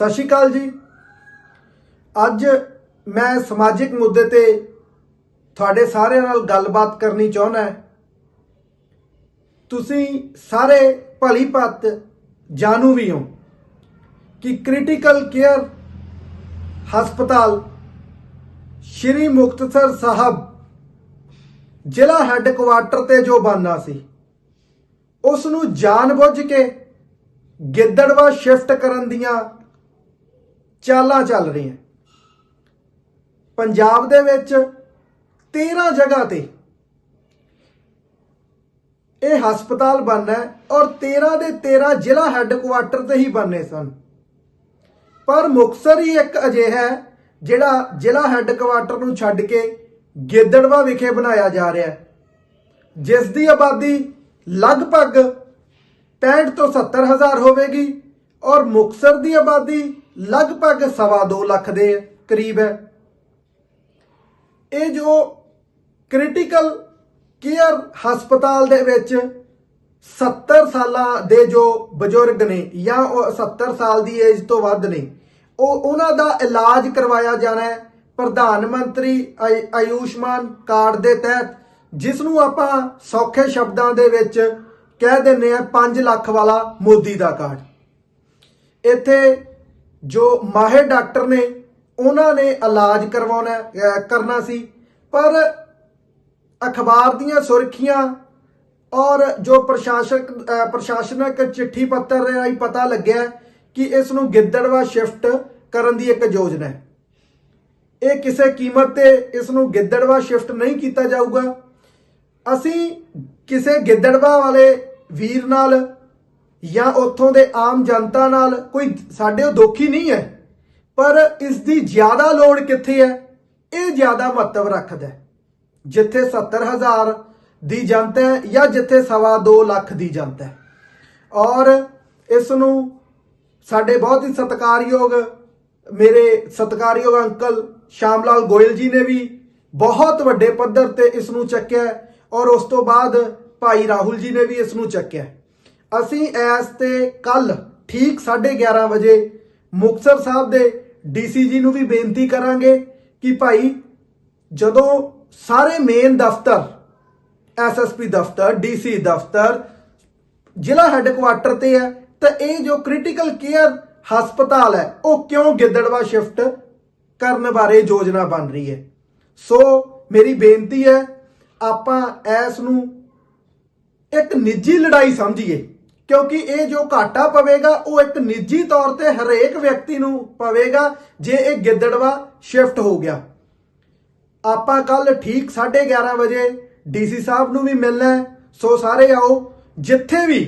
ਸਤਿ ਸ਼੍ਰੀ ਅਕਾਲ ਜੀ। ਅੱਜ ਮੈਂ ਸਮਾਜਿਕ ਮੁੱਦੇ ਤੇ ਤੁਹਾਡੇ ਸਾਰਿਆਂ ਨਾਲ ਗੱਲਬਾਤ ਕਰਨੀ ਚਾਹੁੰਦਾ ਤੁਸੀਂ ਸਾਰੇ ਭਲੀ ਭੱਤ ਜਾਣੂ ਵੀ ਹੋ ਕਿ ਕ੍ਰਿਟੀਕਲ ਕੇਅਰ ਹਸਪਤਾਲ ਸ਼੍ਰੀ ਮੁਕਤਸਰ ਸਾਹਿਬ ਜ਼ਿਲ੍ਹਾ ਹੈੱਡਕੁਆਰਟਰ ਤੇ ਜੋ ਬਣਨਾ ਸੀ ਉਸ ਨੂੰ ਜਾਣਬੁੱਝ ਕੇ ਗਿੱਦੜਵਾ ਸ਼ਿਫਟ ਕਰਨ ਦੀਆਂ ਚਾਲਾਂ ਚੱਲ ਰਹੀਆਂ। ਪੰਜਾਬ ਦੇ ਵਿੱਚ 13 ਜਗ੍ਹਾ ਤੇ ਇਹ ਹਸਪਤਾਲ ਬਣਨਾ ਔਰ 13 ਦੇ 13 ਜ਼ਿਲ੍ਹਾ ਹੈੱਡਕੁਆਟਰ ਤੇ ਹੀ ਬਣਨੇ ਸਨ। ਪਰ ਮੁਕਤਸਰ ਹੀ ਇੱਕ ਅਜਿਹਾ ਹੈ ਜਿਹੜਾ ਜ਼ਿਲ੍ਹਾ ਹੈੱਡਕੁਆਟਰ ਨੂੰ ਛੱਡ ਕੇ ਗਿੱਦੜਵਾ ਵਿਖੇ ਬਣਾਇਆ ਜਾ ਰਿਹਾ ਹੈ। ਜਿਸ ਦੀ ਆਬਾਦੀ ਲਗਭਗ 65 ਤੋਂ 70 ਹਜ਼ਾਰ ਹੋਵੇਗੀ ਔਰ ਮੁਕਤਸਰ ਦੀ ਆਬਾਦੀ ਲਗਭਗ ਸਵਾ ਦੋ ਲੱਖ ਦੇ ਕਰੀਬ ਹੈ। ਇਹ ਜੋ ਕ੍ਰਿਟੀਕਲ ਕੇਅਰ ਹਸਪਤਾਲ ਦੇ ਵਿੱਚ 70 ਸਾਲਾਂ ਦੇ ਜੋ ਬਜ਼ੁਰਗ ਨੇ ਜਾਂ ਉਹ 70 ਸਾਲ ਦੀ ਏਜ ਤੋਂ ਵੱਧ ਨੇ, ਉਹ ਉਹਨਾਂ ਦਾ ਇਲਾਜ ਕਰਵਾਇਆ ਜਾਣਾ ਹੈ ਪ੍ਰਧਾਨ ਮੰਤਰੀ ਆਯ- ਆਯੁਸ਼ਮਾਨ ਕਾਰਡ ਦੇ ਤਹਿਤ ਜਿਸ ਨੂੰ ਆਪਾਂ ਸੌਖੇ ਸ਼ਬਦਾਂ ਦੇ ਵਿੱਚ ਕਹਿ ਦਿੰਨੇ ਆ 5 ਲੱਖ ਵਾਲਾ ਮੋਦੀ ਦਾ ਕਾਰਡ। ਇੱਥੇ ਜੋ ਮਾਹਿਰ ਡਾਕਟਰ ਨੇ, ਉਹਨਾਂ ਨੇ ਇਲਾਜ ਕਰਵਾਉਣਾ ਕਰਨਾ ਸੀ। ਪਰ ਅਖਬਾਰ ਦੀਆਂ ਸੁਰਖੀਆਂ ਔਰ ਜੋ ਪ੍ਰਸ਼ਾਸਕ, ਅਹ, ਪ੍ਰਸ਼ਾਸਨਕ ਚਿੱਠੀ ਪੱਤਰ ਰਾਹੀਂ ਪਤਾ ਲੱਗਿਆ ਕਿ ਇਸ ਨੂੰ ਗਿੱਦੜਵਾ ਸ਼ਿਫਟ ਕਰਨ ਦੀ ਇੱਕ ਯੋਜਨਾ ਹੈ। ਇਹ ਕਿਸੇ ਕੀਮਤ ਤੇ ਇਸ ਨੂੰ ਗਿੱਦੜਵਾ ਸ਼ਿਫਟ ਨਹੀਂ ਕੀਤਾ ਜਾਊਗਾ। ਅਸੀਂ ਕਿਸੇ ਗਿੱਦੜਵਾ ਵਾਲੇ ਵੀਰ ਨਾਲ ਜਾਂ ਉੱਥੋਂ ਦੇ ਆਮ ਜਨਤਾ ਨਾਲ ਕੋਈ ਸਾਡੇ ਉਹ ਦੁਖੀ ਨਹੀਂ ਹੈ, ਪਰ ਇਸ ਦੀ ਜ਼ਿਆਦਾ ਲੋੜ ਕਿੱਥੇ ਹੈ? ਇਹ ਜ਼ਿਆਦਾ ਮਹੱਤਵ ਰੱਖਦਾ ਹੈ। ਜਿੱਥੇ 70000 ਦੀ ਜਨਤਾ ਹੈ ਜਾਂ ਜਿੱਥੇ ਸਵਾ ਦੋ ਲੱਖ ਦੀ ਜਨਤਾ ਹੈ। ਔਰ ਇਸ ਨੂੰ ਸਾਡੇ ਬਹੁਤ ਹੀ ਸਤਿਕਾਰਯੋਗ ਮੇਰੇ ਸਤਿਕਾਰਯੋਗ ਅੰਕਲ ਸ਼ਾਮ ਲਾਲ ਗੋਇਲ ਜੀ ਨੇ ਵੀ ਬਹੁਤ ਵੱਡੇ ਪੱਧਰ ਤੇ ਇਸ ਨੂੰ ਚੱਕਿਆ ਔਰ ਉਸ ਤੋਂ ਬਾਅਦ ਭਾਈ ਰਾਹੁਲ ਜੀ ਨੇ ਵੀ ਇਸ ਨੂੰ ਚੱਕਿਆ ਅਸੀਂ ਐਸ ਤੇ ਕੱਲ ਠੀਕ 11:30 ਵਜੇ ਮੁਕਤਸਰ ਸਾਹਿਬ ਦੇ ਡੀਸੀ ਜੀ ਨੂੰ ਵੀ ਬੇਨਤੀ ਕਰਾਂਗੇ ਕਿ ਭਾਈ ਜਦੋਂ ਸਾਰੇ ਮੇਨ ਦਫ਼ਤਰ ਐਸਐਸਪੀ ਦਫ਼ਤਰ, ਡੀਸੀ ਦਫ਼ਤਰ ਜ਼ਿਲ੍ਹਾ ਹੈੱਡਕੁਆਟਰ ਤੇ ਹੈ, ਤਾਂ ਇਹ ਜੋ ਕ੍ਰਿਟੀਕਲ ਕੇਅਰ ਹਸਪਤਾਲ ਹੈ, ਉਹ ਕਿਉਂ ਗਿੱਦੜਵਾ ਸ਼ਿਫਟ ਕਰਨ ਬਾਰੇ ਯੋਜਨਾ ਬਣ ਰਹੀ ਹੈ? ਸੋ ਮੇਰੀ ਬੇਨਤੀ ਹੈ, ਆਪਾਂ ਇਸ ਨੂੰ ਇੱਕ ਨਿੱਜੀ ਲੜਾਈ ਸਮਝੀਏ। ਕਿਉਂਕਿ ਇਹ ਜੋ ਘਾਟਾ ਪਵੇਗਾ, ਉਹ ਇੱਕ ਨਿੱਜੀ ਤੌਰ ਤੇ ਹਰੇਕ ਵਿਅਕਤੀ ਨੂੰ ਪਵੇਗਾ, ਜੇ ਇਹ ਗਿੱਦੜਵਾ ਸ਼ਿਫਟ ਹੋ ਗਿਆ। ਆਪਾਂ ਕੱਲ ਠੀਕ 11:30 ਵਜੇ ਡੀਸੀ ਸਾਹਿਬ ਨੂੰ ਵੀ ਮਿਲਣਾ ਸੋ ਸਾਰੇ ਆਓ, ਜਿੱਥੇ ਵੀ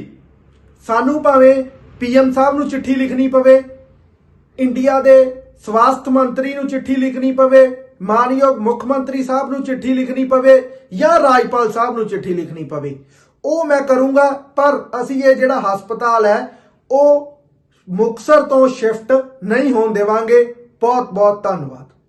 ਸਾਨੂੰ ਭਾਵੇਂ ਪੀਐਮ ਸਾਹਿਬ ਨੂੰ ਚਿੱਠੀ ਲਿਖਣੀ ਪਵੇ, ਇੰਡੀਆ ਦੇ ਸਵਾਸਥ ਮੰਤਰੀ ਨੂੰ ਚਿੱਠੀ ਲਿਖਣੀ ਪਵੇ, ਮਾਨਯੋਗ ਮੁੱਖ ਮੰਤਰੀ ਸਾਹਿਬ ਨੂੰ ਚਿੱਠੀ ਲਿਖਣੀ ਪਵੇ ਜਾਂ ਰਾਜਪਾਲ ਸਾਹਿਬ ਨੂੰ ਚਿੱਠੀ ਲਿਖਣੀ ਪਵੇ। ਉਹ ਮੈਂ ਕਰੂੰਗਾ, ਪਰ ਅਸੀਂ ਇਹ ਜਿਹੜਾ ਹਸਪਤਾਲ ਹੈ, ਉਹ ਮੁਕਸਰ ਤੋਂ ਸ਼ਿਫਟ ਨਹੀਂ ਹੋਣ ਦੇਵਾਂਗੇ। ਬਹੁਤ ਬਹੁਤ ਧੰਨਵਾਦ।